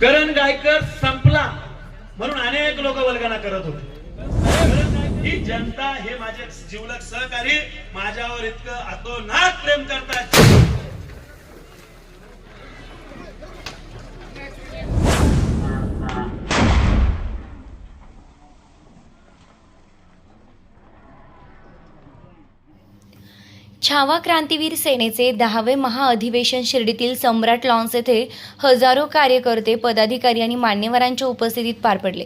करण गायकर संपला म्हणून अनेक लोक वल्गना करत होते. ही जनता हे माझे जीवलक सहकारी माझ्यावर इतकं अतोनात प्रेम करतात. छावा क्रांतीवीर सेनेचे दहावे महाअधिवेशन शिर्डीतील सम्राट लॉन्स येथे हजारो कार्यकर्ते पदाधिकारी आणि मान्यवरांच्या उपस्थितीत पार पडले.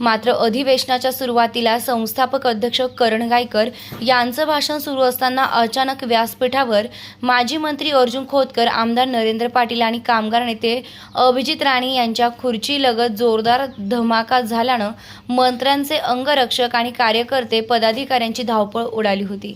मात्र अधिवेशनाच्या सुरुवातीला संस्थापक अध्यक्ष करण गायकर यांचं भाषण सुरू असताना अचानक व्यासपीठावर माजी मंत्री अर्जुन खोतकर आमदार नरेंद्र पाटील आणि कामगार नेते अभिजित राणे यांच्या खुर्चीलगत जोरदार धमाका झाल्यानं मंत्र्यांचे अंगरक्षक आणि कार्यकर्ते पदाधिकाऱ्यांची धावपळ उडाली होती.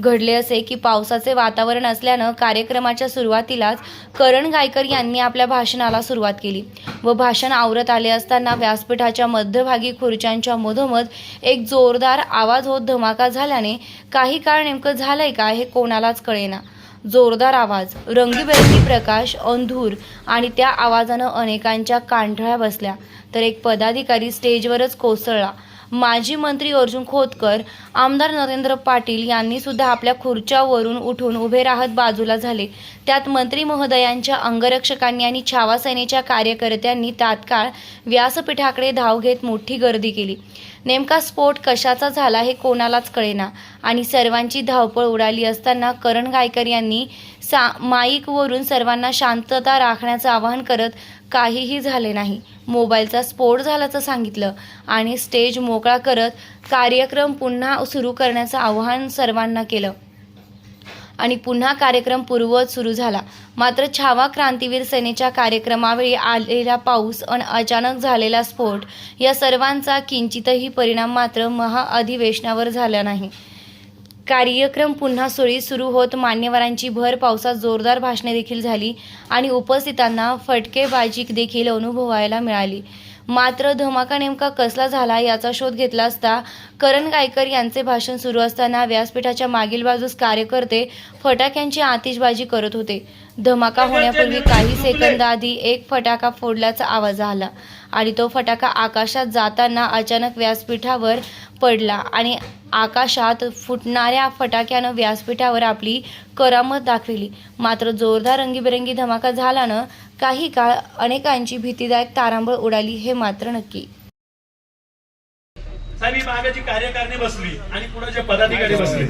घडले असे की पावसाचे वातावरण असल्यानं कार्यक्रमाच्या सुरुवातीलाच करण गायकर यांनी आपल्या भाषणाला सुरुवात केली व भाषण आवरत आले असताना व्यासपीठाच्या मध्यभागी खुर्च्यांच्या मधोमध एक जोरदार आवाज होत धमाका झाल्याने काही काळ नेमकं झालंय का हे कोणालाच कळेना. जोरदार आवाज रंगीबेरंगी प्रकाश अंधूर आणि त्या आवाजानं अनेकांच्या कांठळ्या बसल्या. तर एक पदाधिकारी स्टेजवरच कोसळला. माजी मंत्री अर्जुन खोतकर आमदार नरेंद्र पाटील यांनी सुद्धा आपल्या खुर्च्यावरून उठून उभे राहत बाजूला झाले. त्यात मंत्री महोदयांच्या अंगरक्षकांनी आणि छावा सेनेच्या कार्यकर्त्यांनी तात्काळ व्यासपीठाकडे धाव घेत मोठी गर्दी केली. नेमका स्फोट कशाचा झाला हे कोणालाच कळेना. आणि सर्वांची धावपळ उडाली असताना करण गायकर यांनी सा माईकवरून सर्वांना शांतता राखण्याचं आवाहन करत काहीही झाले नाही. मोबाईलचा स्फोट झाल्याचं सांगितलं आणि स्टेज मोकळा करत कार्यक्रम पुन्हा सुरू करण्याचं आवाहन सर्वांना केलं. आणि पुन्हा कार्यक्रम पूर्ववत सुरू झाला. मात्र छावा क्रांतीवीर सेनेच्या कार्यक्रमावेळी आलेला पाऊस आणि अचानक झालेला स्फोट या सर्वांचा किंचितही परिणाम मात्र महाअधिवेशनावर झाला नाही. कार्यक्रम पुन्हा सुरळीत सुरू होत मान्यवरांची भर पावसात जोरदार भाषणे देखील झाली आणि उपस्थितांना फटकेबाजी देखील अनुभवायला मिळाली. मात्र धमाका नेमका कसला झाला याचा शोध घेतला असता करण गायकर यांचे भाषण सुरू असताना व्यासपीठाच्या मागील बाजूस कार्यकर्ते फटाक्यांची आतिषबाजी करत होते. धमाका होण्यापूर्वी काही सेकंद आधी एक फटाका फोडल्याचा आवाज आला आणि तो फटाका आकाशात जाताना अचानक व्यासपीठावर पडला आणि आकाशात फुटणाऱ्या फटाक्यानं व्यासपीठावर आपली करामत दाखविली. मात्र जोरदार रंगीबेरंगी धमाका झाल्यानं काही काळ अनेकांची भीतीदायक तारांबळ उडाली हे मात्र नक्की. कार्यकारिणी बसली आणि पुढे पदाधिकारी बसले?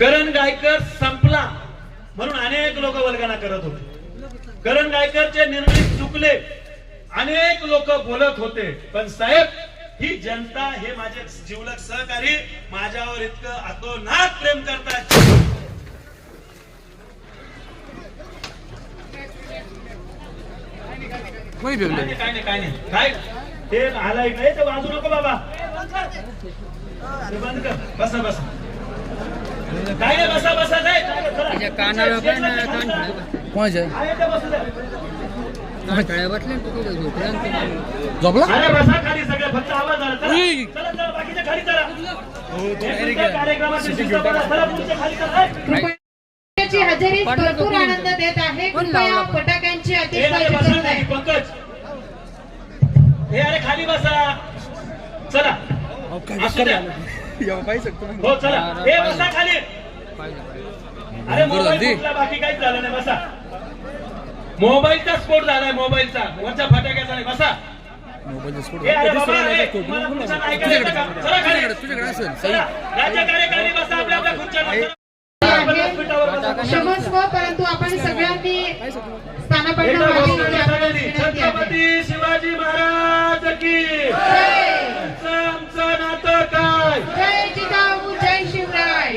करण गायकर म्हणून अनेक लोक वल्गना करत होते. करण गायकरचे निर्णय चुकले. अनेक लोक बोलत होते. पण साहेब ही जनता हे माझे जीवलक सहकारी माझ्यावर इतकं अतोनात प्रेम करतात. कोणी नाही काय नाही काय नाही. काय? हे आलाय काय ते वाजू नको बाबा. ते बंद कर बसा बसा. काय नाही बसा बसा. ना कान कोणाचे? आहे झोपला हे हजेरी भरपूर आनंद देत आहे. कृपया फटाक्यांची हे अतिशय बसा खाली पंकज. हे अरे खाली बसा. चला. हो चला. हे बसा खाली. अरे मोबाईल बाकी काहीच झालं नाही. बसा. मोबाईलचा स्फोट झालाय मोबाईलचा. वरच्या फटाक्याचा नाही. बसा. क्षमस्व परंतु आपण सगळ्यांनी. छत्रपती शिवाजी महाराज की. आमचं आमचं नातं काय? जय जिजाऊ जय शिवराय.